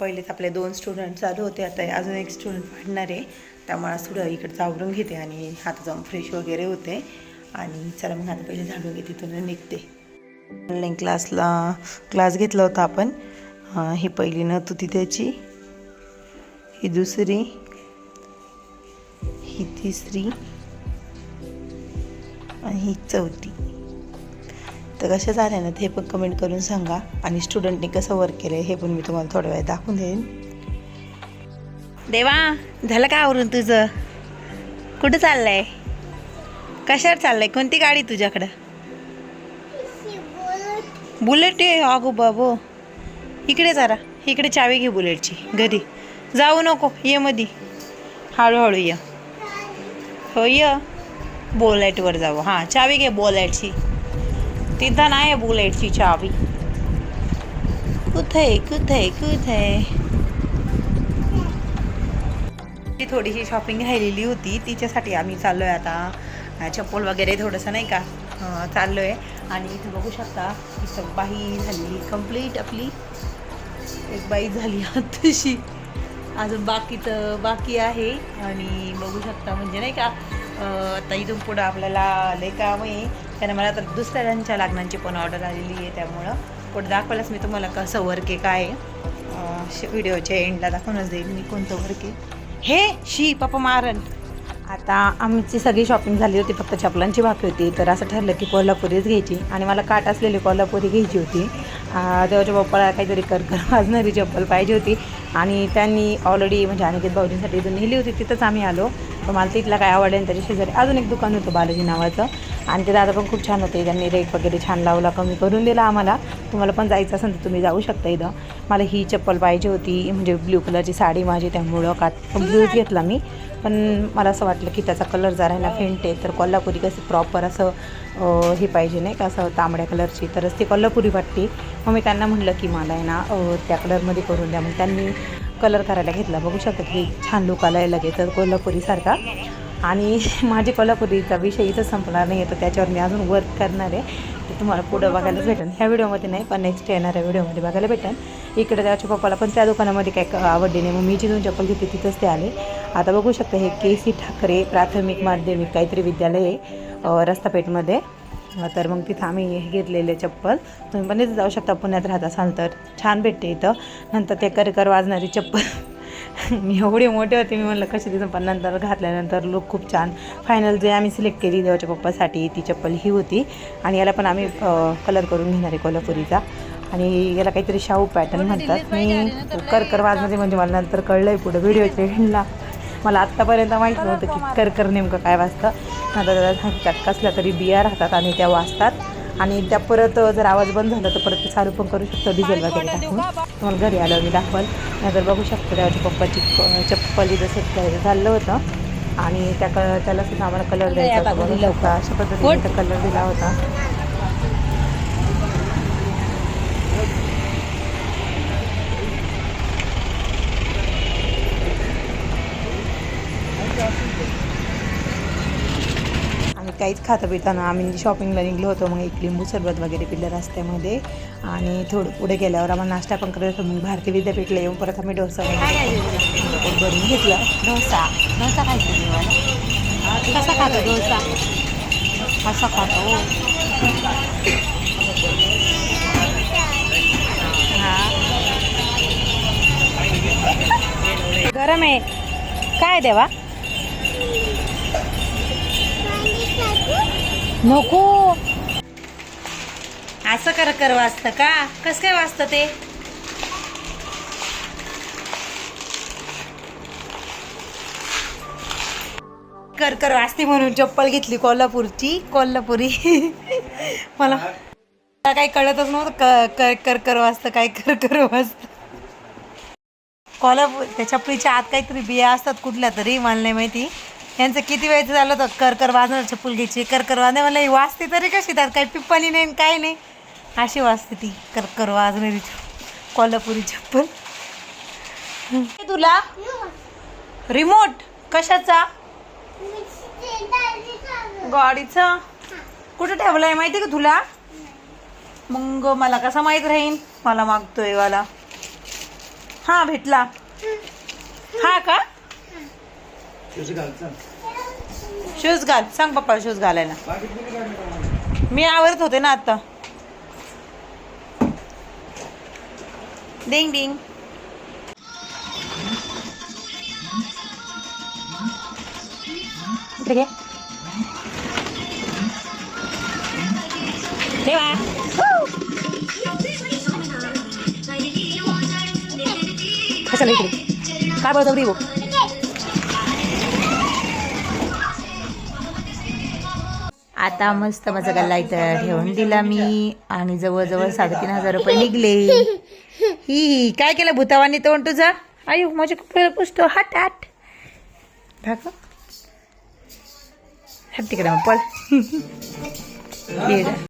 पहिलेच आपले दोन स्टुडंट चालू होते आता अजून एक स्टुडंट वाढणार आहे. त्यामुळे आज थोडं इकडचं आवरून घेते आणि हात जाऊन फ्रेश वगैरे होते. आणि चला मग आता पहिले झाडून घेते तिथून निघते. ऑनलाईन क्लासला क्लास घेतला होता आपण. ही पहिली नथ होती त्याची. ही दुसरी. ही तिसरी. आणि ही चौथी. तर कशा झाल्या ना ते पण कमेंट करून सांगा. आणि स्टुडंटने कसं वर्क केलं हे पण मी तुम्हाला थोड्या वेळ दाखवून देईन. देवा झालं का आवरून तुझं? कुठं चाललंय? कशावर चाललंय? कोणती गाडी तुझ्याकडं? बुलेट आहे अगो बाबो. इकडे जरा इकडे चावी घे बुलेटची घरी. जाऊ नको ये मधी. हळूहळू ये. हो ये. बोलेटवर जाऊ. हां चावी घे बोलेटची तिथं नाही आहे बुलेटची चावी. कुठे कुठे कुठे ती थोडीशी शॉपिंग राहिलेली होती. तिच्यासाठी आम्ही चाललोय आता. अं, चप्पल वगैरे थोडंसं नाही का अं, चाललोय. आणि इथे बघू शकता इथं बाही झाली कंप्लीट आपली. एक बाई झाली तशी अजून बाकीचं बाकी आहे. आणि बघू शकता म्हणजे नाही का आता इथून पुढं आपल्याला लय काम आहे. त्याने मला तर दुसऱ्यांच्या लग्नांची पण ऑर्डर आलेली आहे त्यामुळं. पुढे दाखवलंच मी तुम्हाला कसं वर्क आहे काय व्हिडिओच्या एंडला दाखवूनच देईल मी कोणतं वर्क आहे. हे शी पप्पा मारन. आता आमची सगळी शॉपिंग झाली होती फक्त चपलांची बाकी होती. तर असं ठरलं की कोल्हापुरीच घ्यायची. आणि मला काट असलेली कोल्हापुरी घ्यायची होती. देवाच्या बाप्पाला काहीतरी करकर वाजणारी चप्पल पाहिजे होती. आणि त्यांनी ऑलरेडी म्हणजे अनिकेत भाऊजींसाठी इथून नेली होती तिथंच आम्ही आलो. तर मला तिथला काय आवडेल त्याच्या शेजारी अजून एक दुकान होतं बालाजी नावाचं. आणि ते दादा पण खूप छान होते. त्यांनी रेट वगैरे छान लावला कमी करून दिला आम्हाला. तुम्हाला पण जायचं असेल तर तुम्ही जाऊ शकता इथं. मला ही चप्पल पाहिजे होती म्हणजे ब्ल्यू कलरची साडी माझी त्यामुळं काट ब्ल्यूच घेतला मी. पण मला असं वाटलं की त्याचा कलर जरा ना फेंट आहे तर कोल्हापुरी कसं प्रॉपर असं हे पाहिजे नाही का असं तांबड्या कलरची तरच ती कोल्हापुरी वाटते. मग मी त्यांना म्हटलं की मला आहे ना त्या कलरमध्ये करून द्या. मग त्यांनी कलर करायला घेतला. बघू शकता की छान लुक आला लगेच. कोल्हापुरीसारखा आणि माझी कोल्हापुरीचा विषय इथं संपणार नाही तर त्याच्यावर मी अजून वर्क करणार आहे. तर तुम्हाला पुढं बघायला भेटेल. ह्या व्हिडिओमध्ये नाही पण नेक्स्ट येणाऱ्या व्हिडिओमध्ये बघायला भेटेल. इकडे त्याच्या पप्पाला पण त्या दुकानामध्ये काय आवडली नाही. मग मी जिथून चप्पल घेते तिथंच ते आले. आता बघू शकता हे के सी ठाकरे प्राथमिक माध्यमिक काहीतरी विद्यालय आहे रस्तापेठमध्ये. तर मग तिथं आम्ही हे घेतलेले चप्पल. तुम्ही पण इथं जाऊ शकता पुण्यात राहत असाल तर. छान भेटते इथं. नंतर ते करकर वाजणारी चप्पल. एवढे मोठे होते मी म्हणलं कशी दिसून पण नंतर घातल्यानंतर लुक खूप छान. फायनल जे आम्ही सिलेक्ट केली देवाच्या पप्पासाठी ती चप्पल ही होती. आणि याला पण आम्ही कलर करून घेणार आहे कोल्हापुरीचा. आणि याला काहीतरी शाहू पॅटर्न म्हणतात. मी करकर वाजमध्ये म्हणजे मला नंतर कळलं आहे पुढं व्हिडिओच्या एंडला मला आत्तापर्यंत माहीत नव्हतं की करकर नेमकं काय वाजतं. आता दादा सांगतात कसल्या तरी बिया राहतात आणि त्या वाजतात. आणि त्या परत जर आवाज बंद झाला तर परत ते चालू पण करू शकतो डिझेल वगैरे टाकून. तुम्हाला घरी आल्यावर मी दाखवाल. नंतर बघू शकतो त्याच्या पप्पाची चप्पल इथं सेट करायचं चाललं होतं. आणि त्या क त्याला सुद्धा आम्हाला कलर द्यायचा होता. अशा पद्धतीने कलर दिला होता. काहीच खातं पिताना आम्ही शॉपिंगला निघलो होतो मग एक लिंबू सरबत वगैरे पिलं रस्त्यामध्ये. आणि थोडं पुढे गेल्यावर आम्हाला नाश्ता पण करत होतो मग भारतीय विद्यापीठला येऊन परत आम्ही डोसा घेतला. डोसा. डोसा खायचा कसा खातो डोसा? कसा खातो? गरम आहे. काय देवा? नको. असं कर कर वाचतं का? कस काय वाचतं ते? कर कर वाचते म्हणून चप्पल घेतली कोल्हापूरची कोल्हापुरी. मला काही कळतच नव्हतं. कर कर कर वाचतं काय कर कर वाचतं कोल्हापूर त्या चपलीच्या आत काहीतरी बिया असतात कुठल्या तरी मला नाही माहिती. यांचं किती वेळचं झालं होतं? कर कर वाजणार चप्पल घ्यायची कर कर वाजणार म्हणलं ही वाजते तरी कशी त्यात काही पिप्पानी नाही काही नाही. अशी वाजते ती. कर कर वाजणारी कोल्हापुरी चप्पल तुला? रिमोट. कशाचा? गाडीचा? कुठं ठेवलाय माहिती का तुला? मग मला कसा माहीत राहीन? मला मागतोय वाला. हा भेटला. हा का? शूज घाल सांग पप्पा शूज घालायला. मी आवरत होते ना आता. डिंग डिंग. घे. ठेवा कशाला इकडे? काय बोलतो आता मस्त माझा गल्ला इथं ठेवून दिला मी आणि जवळजवळ साडेतीन हजार रुपये निघले. ही काय केलं भूतावानी तोंड तुझा? आयु माझे कपडे पुसतो. हट हट. दाखव. हट तिकडे मग पळ.